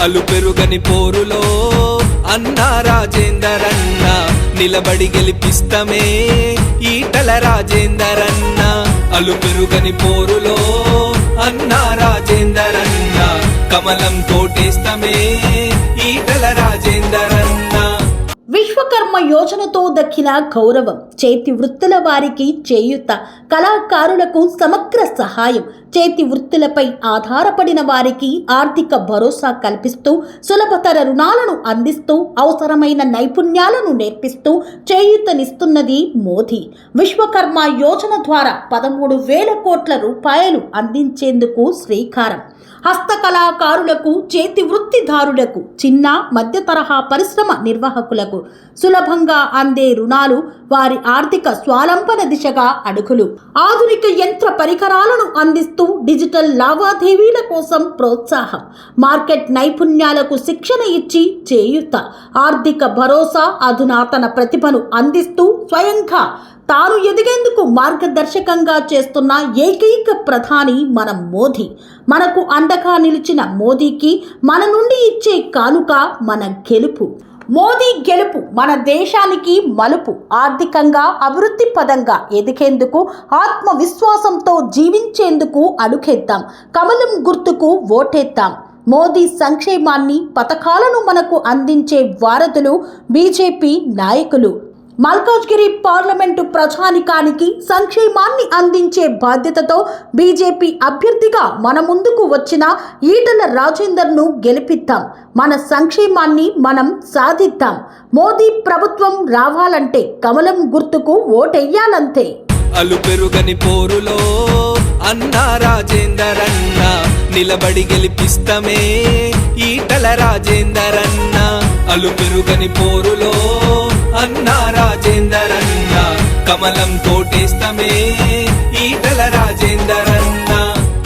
అలు పెరుగని పోరులో అన్నా రాజేందరన్న నిలబడి గెలిపిస్తమే ఈటల రాజేందరన్న. అలు పెరుగని పోరులో అన్నా రాజేందరన్న కమలం తోటేస్తమే ఈ విశ్వకర్మ యోజనతో దక్కిన గౌరవం చేతి వృత్తుల వారికి చేయుత కళాకారులకు సమగ్ర సహాయం చేతి వృత్తులపై ఆధారపడిన వారికి ఆర్థిక భరోసా కల్పిస్తూ సులభతర రుణాలను అందిస్తూ అవసరమైన నైపుణ్యాలను నేర్పిస్తూ చేయూతనిస్తున్నది మోదీ. విశ్వకర్మ యోజన ద్వారా పదమూడు వేల కోట్ల రూపాయలు అందించేందుకు శ్రీకారం. హస్తకళాకారులకు చేతి వృత్తిదారులకు చిన్న మధ్య తరహా పరిశ్రమ నిర్వాహకులకు సులభంగా అందే రుణాలు వారి ఆర్థిక స్వాలంబన దిశగా అడుగులు. ఆధునిక యంత్ర పరికరాలను అందిస్తూ డిజిటల్ లావాదేవీల కోసం ప్రోత్సాహం. మార్కెట్ నైపుణ్యాలకు శిక్షణ ఇచ్చి చేయుత. ఆర్థిక భరోసా అధునాతన ప్రతిభను అందిస్తూ స్వయంగా తాను ఎదిగేందుకు మార్గదర్శకంగా చేస్తున్న ఏకైక ప్రధాని మన మోదీ. మనకు అండగా నిలిచిన మోదీకి మన నుండి ఇచ్చే కానుక మన గెలుపు. మోదీ గెలుపు మన దేశానికి మలుపు ఆర్థికంగా అభివృద్ధి పదంగా ఎదిగేందుకు ఆత్మవిశ్వాసంతో జీవించేందుకు అడుగేద్దాం కమలం గుర్తుకు ఓటేద్దాం. మోదీ సంక్షేమాన్ని పథకాలను మనకు అందించే వారధులు బీజేపీ నాయకులు. మల్కాజ్గిరి పార్లమెంటు ప్రజానికానికి సంక్షేమాన్ని అందించే బాధ్యతతో బీజేపీ అభ్యర్థిగా మన ముందుకు వచ్చిన ఈటల రాజేందర్ను గెలిపిద్దాం. మన సంక్షేమాన్ని మనం సాధిద్దాం. మోదీ ప్రభుత్వం రావాలంటే కమలం గుర్తుకు ఓటెయ్యాలంతే. అలు పెరుగని పోరులో అన్నా రాజేందర్ అన్న నిలబడి గెలిపిస్తమే ఈటల రాజేందరన్న. అలు పెరుగని పోరులో అన్నా కమలం తోటేస్తమే. ఈటల రాజేందరన్న